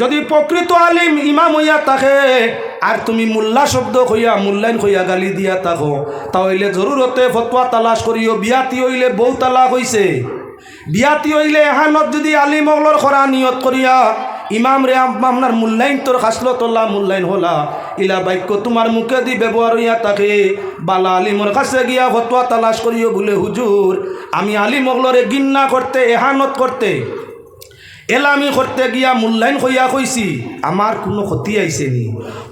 যদি প্রকৃত আলিম ইমাম হইয়া থাকে, আর তুমি মোল্লা শব্দ হইয়া মূল্যায়ন হইয়া গালি দিয়া থাকো, তাহলে জরুরতে ফতোয়া তালাশ করিও। বিয়াতি হইলে বউ তালাক হইছে। বিয়াতি হইলে এহানত যদি আলিম অগলর খরা নিয়ত করিয়া, ইমাম রে আপনার মূল্যায়ন তোর খাসলো তোলা মূল্যায়ন হলা, ইলা বাক্য তোমার মুখে দি ব্যবহার হইয়া থাকে। বালা আলিমর কাছে গিয়া ফতোয়া তালাশ করিও বলে, হুজুর, আমি আলিম অগলরে গিন্না করতে, এহানত করতে। এলামি করতে গিয়া মূল্যায়ন হইয়া কইছি আমার কোনো ক্ষতি আইছে নি?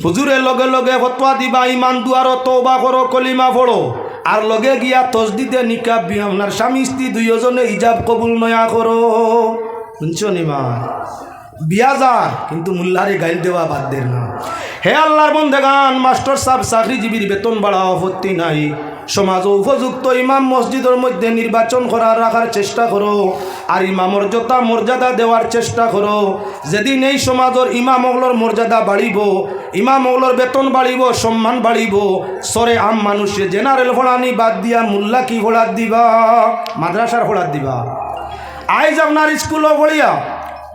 হুজুরে লগে লগে ফতোয়া দিবা, ইমান দুয়ারো তৌবা করো কলিমা পড়ো আর লগে গিয়া তসদিদে নিকাব বিয়া আপনার স্বামী স্ত্রী দুইজনে ইজাব কবুল নয়া করো শুনছো নি মা বিয়া যা কিন্তু মুল্লারে গাইল দেওয়া বাদ দের না। হে আল্লাহর বন্ধে গান মাস্টার সাহেব চাকরিজীবীর বেতন বাড়া আপত্তি নাই। সমাজ উপযুক্ত ইমাম মসজিদের মধ্যে নির্বাচন করার রাখার চেষ্টা করো। আর ইমামর যথা মর্যাদা দেওয়ার চেষ্টা করো। যেদিন এই সমাজের ইমাম অগলর মর্যাদা বাড়িব, ইমাম অগলর বেতন বাড়িব, সম্মান বাড়িব, সরে আম মানুষে জেনারেল ফোড়ানি বাদ দিয়া মুল্লা কি ফোড়াত দিবা? মাদ্রাসার ফোড়াত দিবা। আইজ আপনার স্কুলও পড়িয়া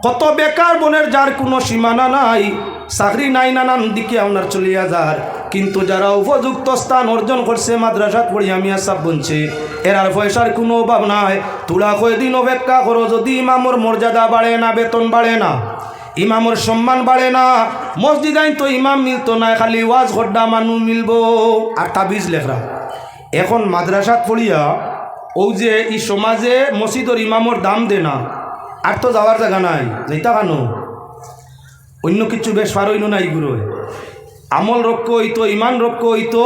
কত বেকার বনের যার কোনো সীমানা নাই, চাকরি নাই নানান দিকে আপনার চলিয়া যার। কিন্তু যারা উপযুক্ত স্থান অর্জন করছে মাদ্রাসাত পড়িয়া মিয়া সাপ বনছে। এরার পয়সার কোনো অভাব নাই। তুলা কয়দিন অপেক্ষা করো, যদি ইমামর মর্যাদা বাড়ে না, বেতন বাড়ে না, ইমামর সম্মান বাড়ে না, মসজিদ আইন তো ইমাম মিলতো না, খালি ওয়াজ হড্ডা মানুষ মিলবো। আর তাবিজ লেখরা। এখন মাদ্রাসাত পড়িয়া, ও যে এই সমাজে মসজিদর ইমামর দাম দে না, আর তো যাওয়ার জায়গা নাই। যাইতা কানো? অন্য কিছু বেশ পারইন না এইগুলো আমল রক্ষ হইতো, ইমান রক্ষ হইতো,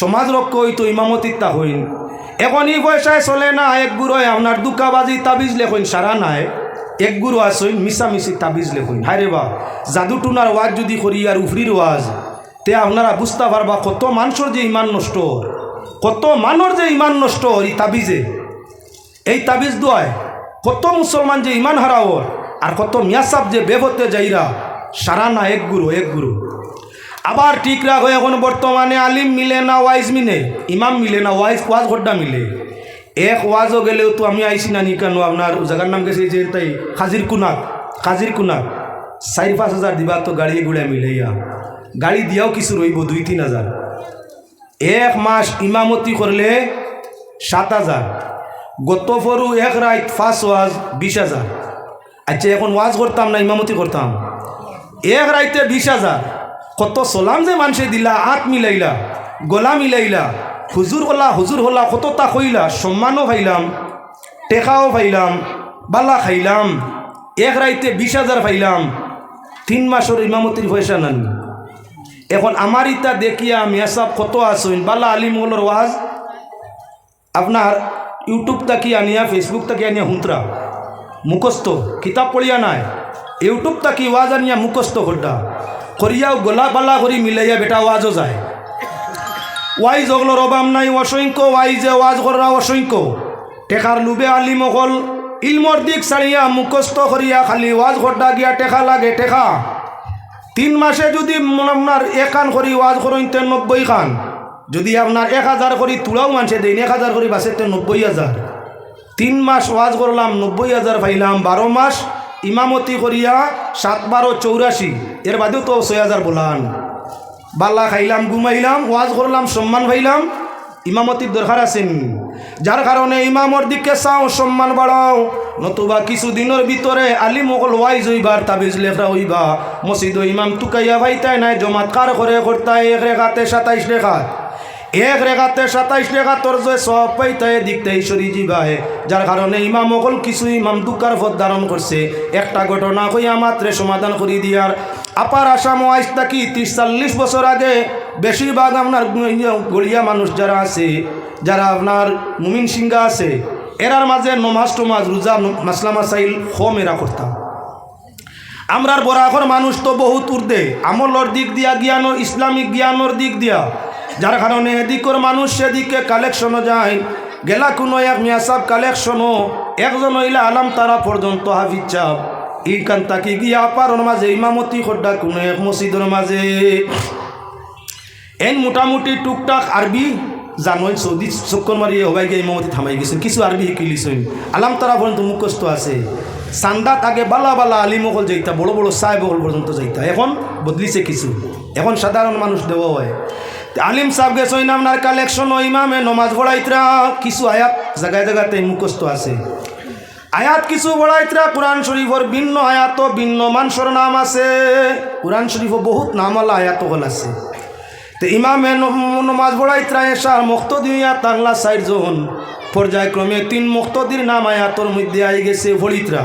সমাজ রক্ষ হইতো ইমামতিত্তা হইন এখন এই পয়সায় চলে না, এক গুড়োয় আপনার দুকাবাজি, তাবিজ লেখইন সারা নাই। এক গুরু আসইন মিশামিশি তাবিজ লেখইন হায় রে বা জাদু টুনার ওয়াজ যদি করি, আর উফরির ওয়াজ, তে আপনারা বুঝতে পারবা কত মানুষের যে ইমান নষ্ট। কত মানর যে ইমান নষ্ট এই তাবিজে। এই তাবিজ দোয়ায়, কত মুসলমান যে ইমান হারাওর, আর কত মিয়াসাব যে বেবতে যাইরা, সারা না, এক গুরু এক গুরু আবার ঠিক রাখ হয়ে এখন বর্তমানে আলিম মিলে না, ওয়াইজ মিলে? ইমাম মিলে না, ওয়াইজ ওয়াজ ঘড্ডা মিলে? এক ওয়াজও গেলেও তো আমি আইসি না নিকানো আপনার জায়গার নাম গেছে যে তাই খাজির কুনাক খাজির কুনাক চারি, পাঁচ হাজার দিবা তো গাড়ি গুড়া মিলাইয়া গাড়ি দিয়াও কিছু রইব, দুই, তিন হাজার। এক মাস ইমামতি করলে সাত হাজার। গত ফরু এক রাত ফার্স্ট ওয়াজ বিশ হাজার। আচ্ছা এখন ওয়াজ করতাম না ইমামতি করতাম? এক রাইতে বিশ হাজার। কত সলাম যে মানুষে দিলা আট মিলাইলা, গলা মিলাইলা হুজুর হলা হুজুর হলা কত তা কইলা সম্মানও পাইলাম, টেকাও পাইলাম, বালা খাইলাম, এক রাইতে বিশ হাজার পাইলাম, তিন মাসের ইমামতির পয়সা নানি। এখন আমার ইতা দেখিয়া মেসাব কত আসইন বালা আলিমগুলোর ওয়াজ আপনার ইউটিউব তাকি আনিয়া ফেসবুক তাকি আনিয়া হুঁতরা মুখস্থ। কিতাব পড়িয়া নাই। ইউটিউব তাকি ওয়াজ আনিয়া মুখস্থ হড্ডা করিয়াও গোলা বালা করি মিলাইয়া বেটা ওয়াজও যায়। ওয়াইজ ওগুলোর অভাব নাই অসংখ্য ওয়াইজে ওয়াজ করা অসংখ্য। টেকার লুবে আলিম অকল ইলমর দিক ছাড়িয়া মুখস্থ করিয়া খালি ওয়াজ হড্ডা গিয়া টেকা লাগে টেকা তিন মাসে যদি আপনার এক খান করি ওয়াজ করইতে নব্বই খান। যদি আপনার এক হাজার করি তুলাও মানছে দেন, এক হাজার করি বাসেতে নব্বই হাজার। তিন মাস ওয়াজ করলাম, নব্বই হাজার পাইলাম, বারো মাস ইমামতি করিয়া সাত বারো চৌরাশি। এর বাদেও তো ছয় হাজার বলান। বাল্লা খাইলাম, ঘুমাইলাম, ওয়াজ করলাম, সম্মান পাইলাম, ইমামতির দরকার আছেন যার কারণে ইমামর দিকে চাও, সম্মান বাড়াও। নতুবা কিছুদিনের ভিতরে আলি মকল ওয়াইজ হইবার তাবিজ লেখা হইবা। মসজিদ ইমাম টুকাইয়া ভাইতাই নাই, জমাত কার করে করতাই এক রেখাতে সাতাইশ রেখা এক রেখাতে সাতাইশ রেখা তোর যে সব পাইতায় দিকটাই সরি জিবায় যার কারণে ইমাম অকল কিছু ইমাম দুকার পথ ধারণ করছে। একটা ঘটনা কইয়া মাত্রে সমাধান করি দিয়ার। আপার আসাম ওয়াইজ থাকি ত্রিশ চল্লিশ বছর আগে বেশিরভাগ আপনার গড়িয়া মানুষ যারা আছে, যারা আপনার মুমিন সিংহা আছে, এরার মাঝে নমাজ টমাজ রোজা মাসলা মাসাইল হোম এরা করতাম। আমরার বরাকর মানুষ তো বহুত উর্দে। আমলর দিক দিয়া, জ্ঞান ইসলামিক জ্ঞানর দিক দিয়া। যার কারণে এদিকর মানুষ সেদিকে কালেকশনও যায়। গেলা কোনো এক মিয়াসাব কালেকশনও একজন হইলা আলাম তারা পর্যন্ত হাফিজ চাপ ইকান তাকি গিয়া পারর মাঝে ইমামতি খড্ডা কোনো এক মসজিদের মাঝে। এন মোটামুটি টুকটাক আরবি জানোই, সৌদি চক্কর মারিয়ে হবাই গিয়ে ইমামতি থামাই গেছেন। কিছু আরবি শিকিলিছেন আলাম তারা পর্যন্ত মুখস্থ আছে। সান্দাত আগে বালা বালা আলিমকল যাইতা, বড় বড় সাহেবকল পর্যন্ত যাইতা। এখন বদলিছে কিছু। এখন সাধারণ মানুষ দেওয়া হয়। আলিম সাহেব গেছেন আপনার কালেকশন ও ইমামে নমাজ পড়াইতরা। কিছু আয়াত জায়গায় জায়গাতে মুখস্থ আছে। আয়াত কিছু বড়াইতরা কোরআন শরীফর ভিন্ন আয়াত ভিন্ন মানুষের নাম আছে। কোরআন শরীফও বহুত নামওয়ালা আয়াত হল আছে। তো ইমামে নমাজ পড়াইতরা এসার মুক্তদিয়া তাংলা সাইড জন পর্যায়ক্রমে তিন মুক্তদির নাম আয়াতর মধ্যে আই গেছে ফলিতরা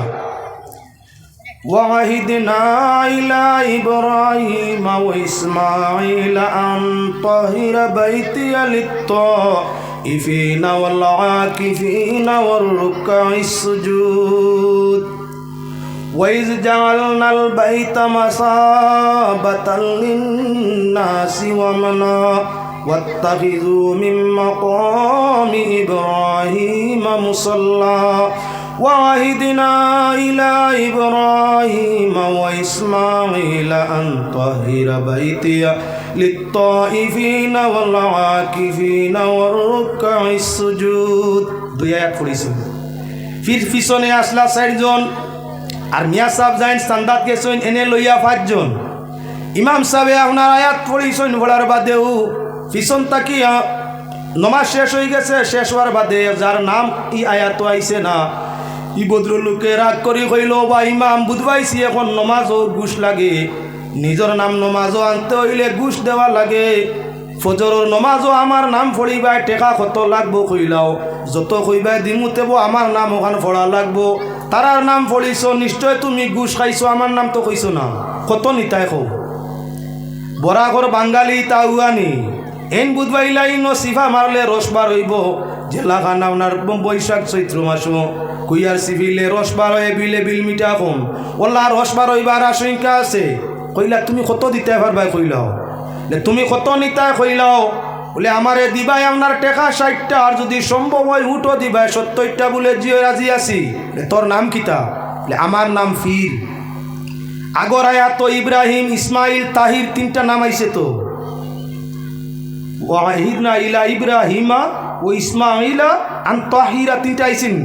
وعهدنا إلى إبراهيم وإسماعيل أن طهر بيتي للطائفين والعاكفين والركع السجود. وإذ جعلنا البيت مثابة للناس ومنا واتخذوا من مقام إبراهيم مصلى. وعهدنا إلى إبراهيم وإسماعيل أن طهر بيتي للطائفين والعاكفين والركع السجود দুই আয়াত পড়িছেন ফির পিছনে আসলা চারজন আর মিয়া সাহেব যাইন সান্দাত গেছেন এনে লইয়া পাঁচজন ইমাম সাহেবে আপনার আয়াত পড়িছেন বলার বাদেও পিছন তাকিয়া নমাজ শেষ হয়ে গেছে শেষ হওয়ার বাদে যার নাম ই আয়াত আইছে না ই ভদ্রলোকে রাগ করি কইল, বা ইমাম বুধবাইছি এখন নমাজও ঘুষ লাগে। নিজের নাম নমাজও আনতে হইলে ঘুষ দেওয়া লাগে। ফজরের নমাজও আমার নাম ফড়িবাই, টেকা কত লাগবো কইলাও। যত কইবাই দিমুতেব আমার নাম ওখান ফড়া লাগবো। তারার নাম ফড়িছ, নিশ্চয় তুমি ঘুষ খাইছো, আমার নাম তো কইছো না। কত নিতাই কো বরাঘর বাঙালি তাউয়ানি এন বুধবাইলাই ন সিফা মারলে রসবার হইব। জেলা খানা ওনার বৈশাখ চৈত্র মাস কুইয়ার সিভিলে রসবার হয়ে বিলে বিল মিটা কম ওলা রসবার হইবার আশঙ্কা আছে। কইলা, তুমি কত দিতে পারবাই কইলাও। তুমি কত নিতাই কইলাও। বলে আমারে দিবাই আপনার টেকা ষাটটা, আর যদি সম্ভব হয় উঠো দিবাই সত্তরটা বলে জিও রাজি আছি। তোর নাম কিতা? আমার নাম ফির। আগর আয়াত ইব্রাহিম, ইসমাইল, তাহির তিনটা নাম আইছে তো। ওয়াহিদনা ইলা ইব্রাহিমা ও ইসমাইলা আন তাহিরা, তিনটা আইছেন।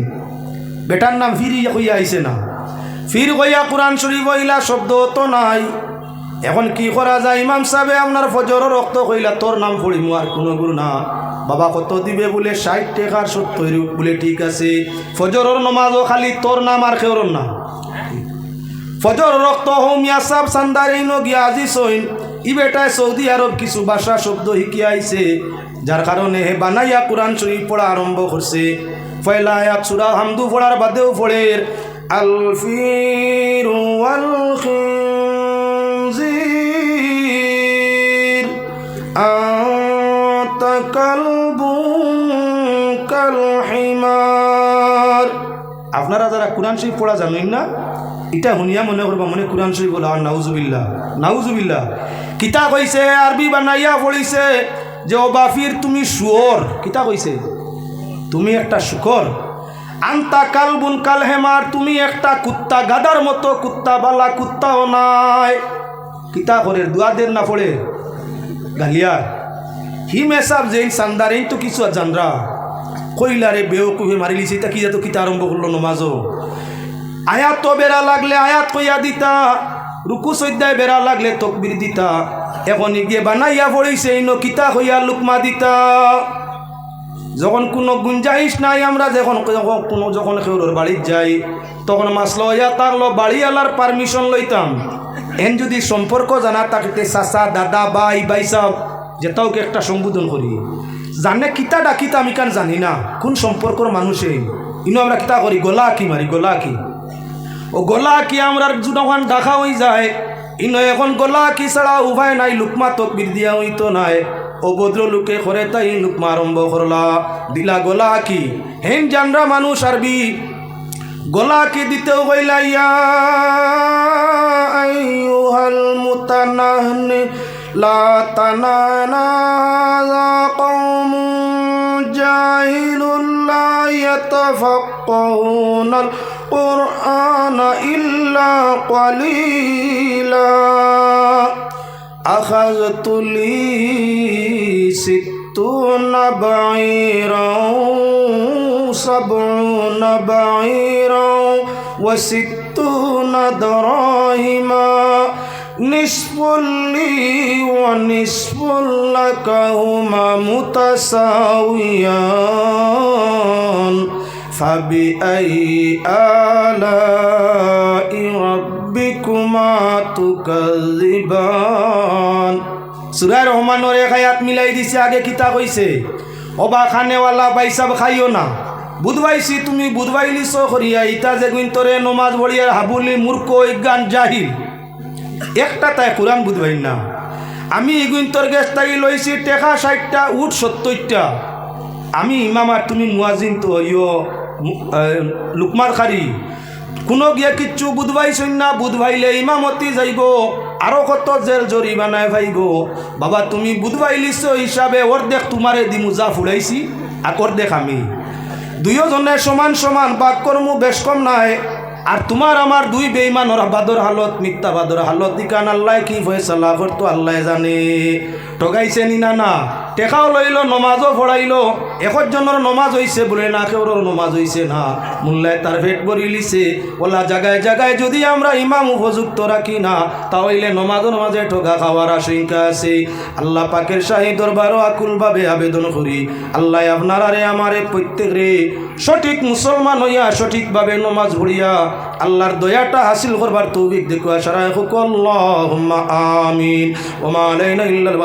বেটার নাম ফির হইয়া আইছে না। ফির হইয়া কোরআন শরীফ হইলা, শব্দ তো নাই। এখন কি করা যায়? ইমাম সাহেবে আপনার ফজর রক্ত কইলা, তোর নাম পড়িমু আর কোনো গুরু না। বাবা কত দিবে বলে, ষাট টাকার সত্তর বলে ঠিক আছে। ফজরের নমাজও খালি তোর নাম আর কেউর না ফজর রক্ত হোমিয়া সাব সান্দারিন গিয়া আজি সইন। ই বেটায় সৌদি আরব কিছু ভাষা শব্দ শিকি আইছে যার কারণে হে বানাইয়া কোরআন শরীফ পড়া আরম্ভ করছে পয়লা সূরা হামদু পড়ার বাদেও পড়ে আল ফির ওয়াল খিনজির আতা কালবুন কাল হিমার আপনারা যারা কোরআন শরীফ পড়া জানেন না এটা শুনিয়া মনে করবা, মনে কোরআন শরীফ বলা নাউজুবিল্লা নাউজুবিল্লা কিতা কইছে, আরবি বানাইয়া পড়িছে যে, ও বাফির, তুমি শুয়র। কিতা কইছে, তুমি একটা শুকর। আন্তা কাল বুন কাল হেমার তুমি একটা কুত্তা গাদার মতো, কুত্তা বালা কুত্তাও নাই। কিতা করে দুয়াদের না পড়ে। গালিয়া, হি মেসাব যে সান্দার, এই তো কিছু জানরা। কইলারে, বেউকুফে মারি লিছে তা কি যাতো কিতা আরম্ভ করল নমাজও? আয়াত তো বেড়া লাগলে আয়াত কইয়া দিতা, রুকু সৈদ্যায় বেড়া লাগলে তকবির দিতা। এখন গিয়ে বানাইয়া পড়িছে ইনো কিতা হইয়া লুকমা দিতা। যখন কোনো গুঞ্জাইশ নাই, আমরা যখন কোনো যখন কেউর বাড়ির যাই, তখন মাছ লইয়া তাকলো বাড়িওয়ালার পারমিশন লইতাম। এন যদি সম্পর্ক জানা তাকে চাচা, দাদা বাই বাই সাহ যেটাওকে একটা সম্বোধন করি। জানে কিতা ডাকিতা আমি কান জানি না, কোন সম্পর্কর মানুষে ইনো আমরা কিতা করি গলা কি মারি গলা কি ও গলা কি আমরার জুনখন ডাকা হই যায়? ইন এখন গলা কি ছাড়া উভয় নাই, লুকমা তকবির দিয়া হইত নাই। অভদ্র লোকে করে তাই লুকমা আরম্ভ করলা, দিলা গলা কি? হেন জানরা মানুষ আরবি, গলা কি দিতেও গইলাইয়া আইয়ুহাল মুতানাহনি, লা তানানা কম জাহিলুন لا يتفقهون القرآن إلا قليلا أخذت لي ست وستون بعيرا سبعون بعيرا وستون دراهما نصف لي ونصف لك هما متساويان فبأي آلاء ربكما تكذبان সুরায় রহমানের এক আয়াত মিলাই দিছে আগে কিতা কইছে অবা খানেওয়ালা পাইসাব খাইও না বুধবাইছি তুমি বুধবাইলিছ করিয়া ইতা যে গুইন্তরে নমাজ ভরিয়া হাবুলি মূর্খ ইজ্ঞান জাহিল একটা তাই কোরআন বুধবাই না আমি ইগুইন্তর গেছ তাই লইছি টেকা ষাটটা উঠ সত্তরটা আমি ইমাম আর তুমি মুয়াজিন তো ইয় লুকমার খারি, কোনো গিয়ে কিচ্ছু বুধবাইছই না বুধবাইলে ইমামতি যাইব আরও কত জেল জরিমানায় ভাইব বাবা, তুমি বুধবাইলিছ হিসাবে অর্ধেক তোমারে দিমু যা ফুলাইছি আর অর্ধেক আমি। দুইজনে সমান সমান বাক কর্ম বেশ কম নাই, আর তোমার আমার দুই বেইমানর বাদর হালত মিথ্যা বাদর হালত দিকান আল্লাহ কি ফয়সালা করতো আল্লাহ জানে। ঠগাইছে নি না না টেকাও লইল, নমাজও পড়াইল একজনের নমাজ হইছে বলে, না কেউর নমাজ হইছে না। মোল্লায় তার ভেট ভরি লিছে। ওলা জায়গায় জায়গায় যদি আমরা ইমাম উপযুক্ত রাখি না, তাহলে নমাজও নমাজে ঠগা খাওয়ার আশঙ্কা আছে। আল্লাহ পাকের শাহী দরবারও আকুলভাবে আবেদন করি। আল্লাহ আপনার আরে আমারে প্রত্যেক রে সঠিক মুসলমান হইয়া, সঠিকভাবে নমাজ পড়িয়া আল্লাহর দয়াটা হাসিল করবার তৌফিক দেখুয়া সারা হুক আল্লাহুম্মা আমিন। ওমা আলাইনা ইল্লাল